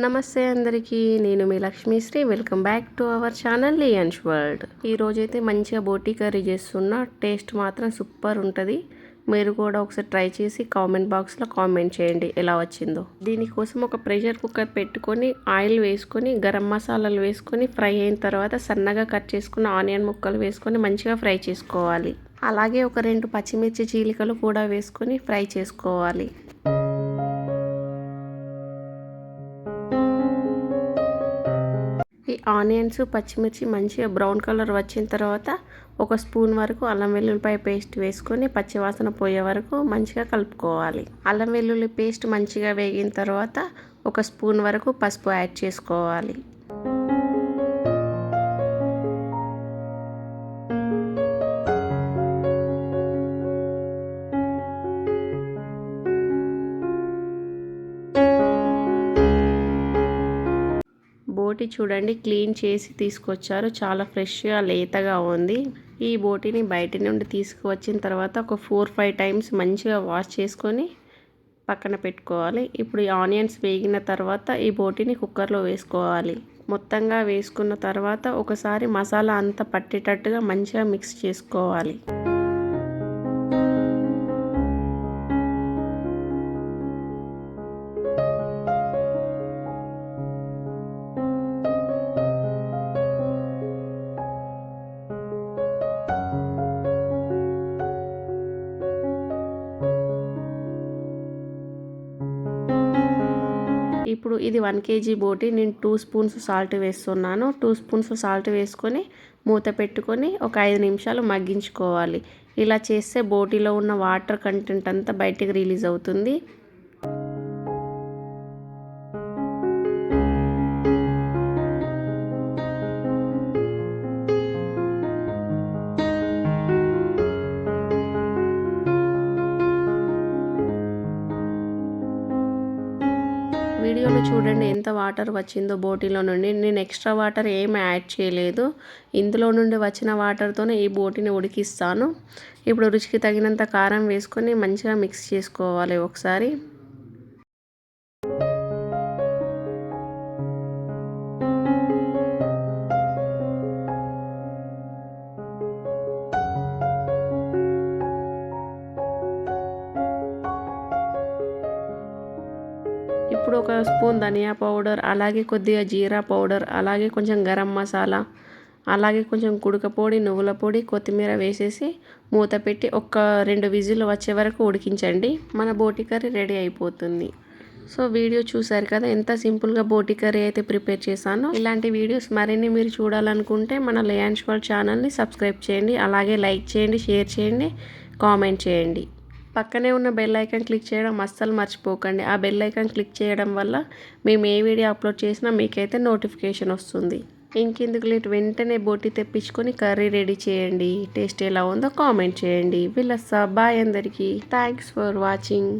నమస్తే అందరికీ నేను మీ Lakshmishri welcome back to our channel Lions world ఈరోజైతే మంచిగా బోటీ కర్రీ చేస్తున్నా. టేస్ట్ మాత్రం సూపర్ ఉంటుంది. మీరు కూడా ఒకసారి ట్రై చేసి కామెంట్ బాక్స్లో కామెంట్ చేయండి ఎలా వచ్చిందో. దీనికోసం ఒక ప్రెషర్ కుక్కర్ పెట్టుకొని ఆయిల్ వేసుకొని గరం మసాలాలు వేసుకొని ఫ్రై అయిన తర్వాత సన్నగా కట్ చేసుకున్న ఆనియన్ ముక్కలు వేసుకొని మంచిగా ఫ్రై చేసుకోవాలి. అలాగే ఒక రెండు పచ్చిమిర్చి చీలికలు కూడా వేసుకొని ఫ్రై చేసుకోవాలి. ఆనియన్స్ పచ్చిమిర్చి మంచిగా బ్రౌన్ కలర్ వచ్చిన తర్వాత ఒక స్పూన్ వరకు అల్లం వెల్లుల్లిపాయ పేస్ట్ వేసుకొని పచ్చివాసన పోయే వరకు మంచిగా కలుపుకోవాలి. అల్లం వెల్లుల్లి పేస్ట్ మంచిగా వేగిన తర్వాత ఒక స్పూన్ వరకు పసుపు యాడ్ చేసుకోవాలి. బోటి చూడండి క్లీన్ చేసి తీసుకొచ్చారు. చాలా ఫ్రెష్గా లేతగా ఉంది. ఈ బోటిని బయట నుండి తీసుకువచ్చిన తర్వాత ఒక ఫోర్ ఫైవ్ టైమ్స్ మంచిగా వాష్ చేసుకొని పక్కన పెట్టుకోవాలి. ఇప్పుడు ఈ ఆనియన్స్ వేగిన తర్వాత ఈ బోటిని కుక్కర్లో వేసుకోవాలి. మొత్తంగా వేసుకున్న తర్వాత ఒకసారి మసాలా అంతా పట్టేటట్టుగా మంచిగా మిక్స్ చేసుకోవాలి. ఇప్పుడు ఇది వన్ కేజీ బోటి నేను టూ స్పూన్స్ సాల్ట్ వేస్తున్నాను. టూ స్పూన్స్ సాల్ట్ వేసుకొని మూత పెట్టుకొని ఒక ఐదు నిమిషాలు మగ్గించుకోవాలి. ఇలా చేస్తే బోటీలో ఉన్న వాటర్ కంటెంట్ అంతా బయటికి రిలీజ్ అవుతుంది. వీడియోలో చూడండి ఎంత వాటర్ వచ్చిందో బోటీలో నుండి. నేను ఎక్స్ట్రా వాటర్ ఏమి యాడ్ చేయలేదు. ఇందులో నుండి వచ్చిన వాటర్తోనే ఈ బోటీని ఉడికిస్తాను. ఇప్పుడు రుచికి తగినంత కారం వేసుకొని మంచిగా మిక్స్ చేసుకోవాలి ఒకసారి. ఇప్పుడు ఒక స్పూన్ ధనియా పౌడర్ అలాగే కొద్దిగా జీరా పౌడర్ అలాగే కొంచెం గరం మసాలా అలాగే కొంచెం కుడక పొడి నువ్వుల పొడి కొత్తిమీర వేసేసి మూత పెట్టి ఒక రెండు విజిల్ వచ్చే వరకు ఉడికించండి. మన బోటి కర్రీ రెడీ అయిపోతుంది. సో వీడియో చూసారు కదా ఎంత సింపుల్గా బోటి కర్రీ అయితే ప్రిపేర్ చేశానో. ఇలాంటి వీడియోస్ మరిన్ని మీరు చూడాలనుకుంటే మన లేయాన్స్ వాళ్ళ ఛానల్ని సబ్స్క్రైబ్ చేయండి అలాగే లైక్ చేయండి షేర్ చేయండి కామెంట్ చేయండి. పక్కనే ఉన్న బెల్ ఐకాన్ క్లిక్ చేయడం అస్సలు మర్చిపోకండి. ఆ బెల్ ఐకాన్ క్లిక్ చేయడం వల్ల మేము ఏ వీడియో అప్లోడ్ చేసినా మీకైతే నోటిఫికేషన్ వస్తుంది. ఇంకెందుకు లేట్? వెంటనే బోటి తెప్పించుకొని కర్రీ రెడీ చేయండి. టేస్ట్ ఎలా ఉందో కామెంట్ చేయండి. వీళ్ళ బాయ్ అందరికీ. Thanks for watching